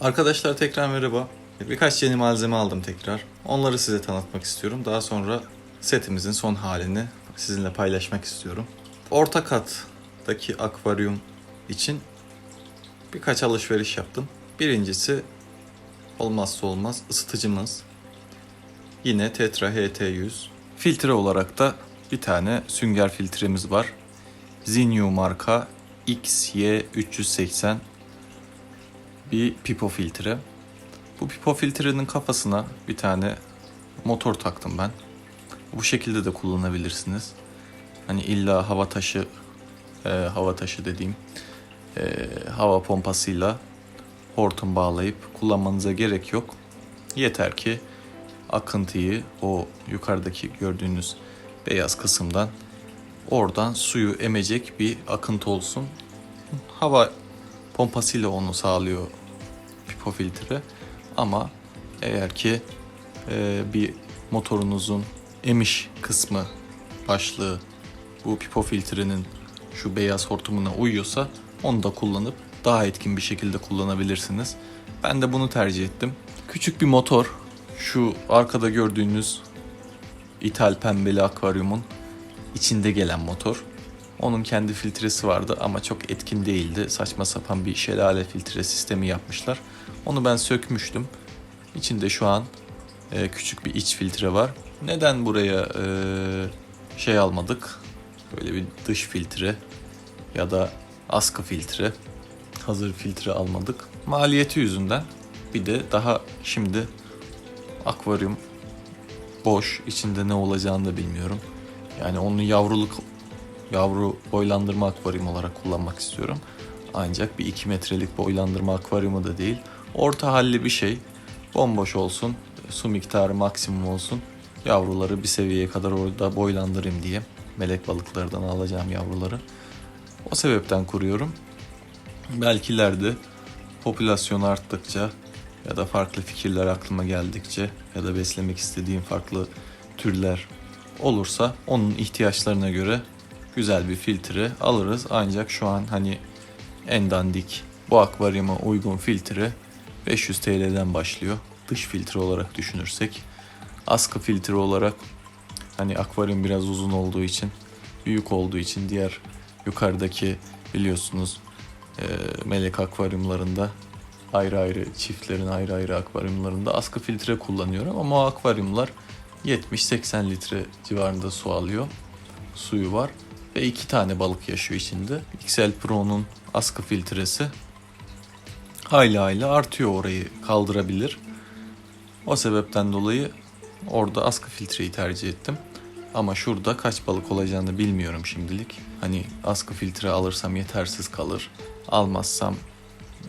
Arkadaşlar tekrar merhaba. Birkaç yeni malzeme aldım tekrar. Onları size tanıtmak istiyorum. Daha sonra setimizin son halini sizinle paylaşmak istiyorum. Orta kattaki akvaryum için birkaç alışveriş yaptım. Birincisi olmazsa olmaz ısıtıcımız. Yine Tetra HT100. Filtre olarak da bir tane sünger filtremiz var. Zinyu marka XY380 bir pipo filtre. Bu pipo filtrenin kafasına bir tane motor taktım ben. Bu şekilde de kullanabilirsiniz. Hani illa hava taşı, e, hava taşı dediğim e, hava pompasıyla hortum bağlayıp kullanmanıza gerek yok. Yeter ki akıntıyı o yukarıdaki gördüğünüz beyaz kısımdan oradan suyu emecek bir akıntı olsun. Hava pompasıyla onu sağlıyor pipo filtre. Ama eğer ki e, bir motorunuzun emiş kısmı başlığı bu pipo filtrenin şu beyaz hortumuna uyuyorsa onu da kullanıp daha etkin bir şekilde kullanabilirsiniz. Ben de bunu tercih ettim. Küçük bir motor. Şu arkada gördüğünüz ithal pembeli akvaryumun içinde gelen motor. Onun kendi filtresi vardı ama çok etkin değildi. Saçma sapan bir şelale filtre sistemi yapmışlar. Onu ben sökmüştüm. İçinde şu an e, küçük bir iç filtre var. Neden buraya e, şey almadık? Böyle bir dış filtre ya da askı filtre, hazır filtre almadık. Maliyeti yüzünden. Bir de daha şimdi akvaryum boş, içinde ne olacağını da bilmiyorum. Yani onu yavruluk yavru boylandırma akvaryum olarak kullanmak istiyorum. Ancak bir 2 metrelik boylandırma akvaryumu da değil. Orta halli bir şey. Bomboş olsun, su miktarı maksimum olsun. Yavruları bir seviyeye kadar orada boylandırayım diye. Melek balıklardan alacağım yavruları. O sebepten kuruyorum. Belki ileride popülasyon arttıkça ya da farklı fikirler aklıma geldikçe ya da beslemek istediğim farklı türler olursa onun ihtiyaçlarına göre güzel bir filtre alırız. Ancak şu an hani en dandik bu akvaryuma uygun filtre 500 TL'den başlıyor. Dış filtre olarak düşünürsek. Askı filtre olarak hani akvaryum biraz uzun olduğu için büyük olduğu için diğer yukarıdaki biliyorsunuz e, melek akvaryumlarında ayrı ayrı çiftlerin ayrı ayrı akvaryumlarında askı filtre kullanıyorum ama o akvaryumlar 70-80 litre civarında su alıyor. Suyu var ve iki tane balık yaşıyor içinde. XL Pro'nun askı filtresi hayli hayli artıyor orayı kaldırabilir. O sebepten dolayı orada askı filtreyi tercih ettim. Ama şurada kaç balık olacağını bilmiyorum şimdilik. Hani askı filtre alırsam yetersiz kalır. Almazsam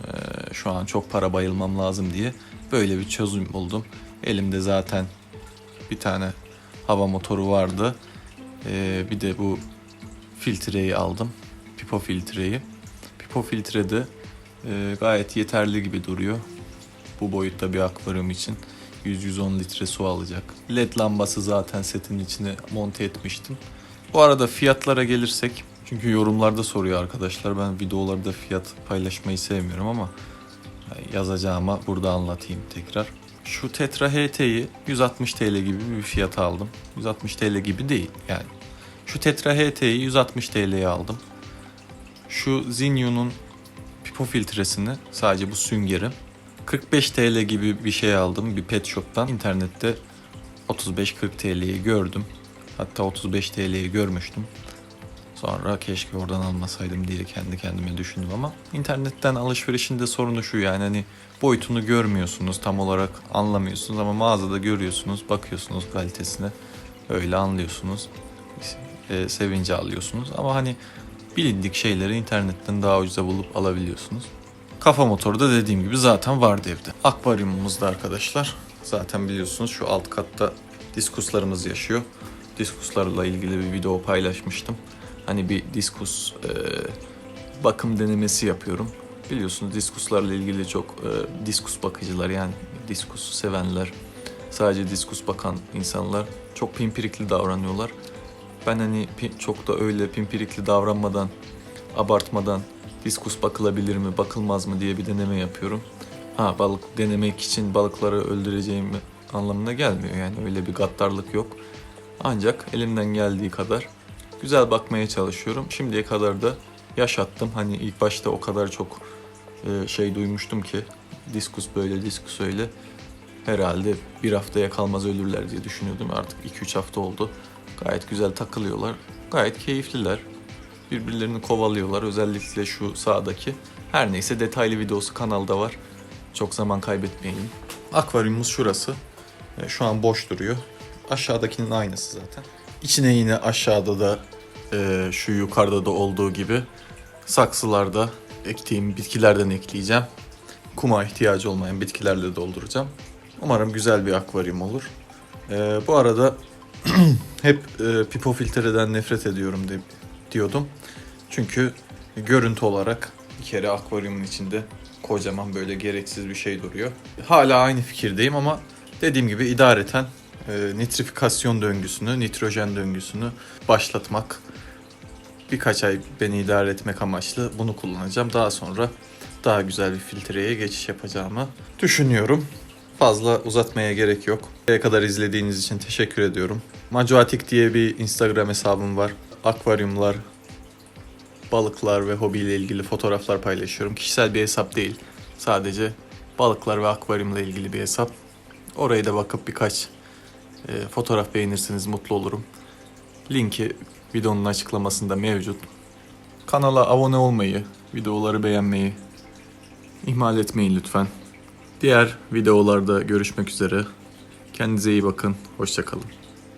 e, şu an çok para bayılmam lazım diye böyle bir çözüm buldum. Elimde zaten bir tane hava motoru vardı. E, bir de bu filtreyi aldım. Pipo filtreyi. Pipo filtre de e, gayet yeterli gibi duruyor. Bu boyutta bir akvaryum için 100-110 litre su alacak. LED lambası zaten setin içine monte etmiştim. Bu arada fiyatlara gelirsek çünkü yorumlarda soruyor arkadaşlar. Ben videolarda fiyat paylaşmayı sevmiyorum ama yazacağıma burada anlatayım tekrar. Şu Tetra HT'yi 160 TL gibi bir fiyata aldım. 160 TL gibi değil yani. Şu Tetra HT'yi 160 TL'ye aldım. Şu Zinyu'nun pipo filtresini sadece bu süngeri 45 TL gibi bir şey aldım bir pet shop'tan. İnternette 35-40 TL'yi gördüm. Hatta 35 TL'yi görmüştüm. Sonra keşke oradan almasaydım diye kendi kendime düşündüm ama internetten alışverişinde sorunu şu yani hani boyutunu görmüyorsunuz tam olarak anlamıyorsunuz ama mağazada görüyorsunuz bakıyorsunuz kalitesine öyle anlıyorsunuz e, sevince alıyorsunuz ama hani bilindik şeyleri internetten daha ucuza bulup alabiliyorsunuz. Kafa motoru da dediğim gibi zaten vardı evde. Akvaryumumuzda arkadaşlar zaten biliyorsunuz şu alt katta diskuslarımız yaşıyor. Diskuslarla ilgili bir video paylaşmıştım. Hani bir diskus e, bakım denemesi yapıyorum. Biliyorsunuz diskuslarla ilgili çok e, diskus bakıcılar yani diskusu sevenler, sadece diskus bakan insanlar çok pimpirikli davranıyorlar. Ben hani çok da öyle pimpirikli davranmadan, abartmadan diskus bakılabilir mi, bakılmaz mı diye bir deneme yapıyorum. Ha balık denemek için balıkları öldüreceğim anlamına gelmiyor. Yani öyle bir gaddarlık yok. Ancak elimden geldiği kadar güzel bakmaya çalışıyorum. Şimdiye kadar da yaşattım. Hani ilk başta o kadar çok e, şey duymuştum ki diskus böyle diskus öyle. Herhalde bir haftaya kalmaz ölürler diye düşünüyordum. Artık 2-3 hafta oldu. Gayet güzel takılıyorlar. Gayet keyifliler. Birbirlerini kovalıyorlar. Özellikle şu sağdaki. Her neyse detaylı videosu kanalda var. Çok zaman kaybetmeyelim. Akvaryumumuz şurası. E, Şu an boş duruyor. Aşağıdakinin aynısı zaten. İçine yine aşağıda da e, şu yukarıda da olduğu gibi saksılarda ektiğim bitkilerden ekleyeceğim. Kuma ihtiyacı olmayan bitkilerle dolduracağım. Umarım güzel bir akvaryum olur. E, bu arada hep e, pipo filtreden nefret ediyorum de, diyordum. Çünkü görüntü olarak bir kere akvaryumun içinde kocaman böyle gereksiz bir şey duruyor. Hala aynı fikirdeyim ama dediğim gibi idareten e, nitrifikasyon döngüsünü, nitrojen döngüsünü başlatmak birkaç ay beni idare etmek amaçlı bunu kullanacağım. Daha sonra daha güzel bir filtreye geçiş yapacağımı düşünüyorum. Fazla uzatmaya gerek yok. Buraya kadar izlediğiniz için teşekkür ediyorum. Macuatik diye bir Instagram hesabım var. Akvaryumlar, balıklar ve hobiyle ilgili fotoğraflar paylaşıyorum. Kişisel bir hesap değil. Sadece balıklar ve akvaryumla ilgili bir hesap. Oraya da bakıp birkaç e, fotoğraf beğenirseniz mutlu olurum. Linki videonun açıklamasında mevcut. Kanala abone olmayı, videoları beğenmeyi ihmal etmeyin lütfen. Diğer videolarda görüşmek üzere. Kendinize iyi bakın. Hoşçakalın.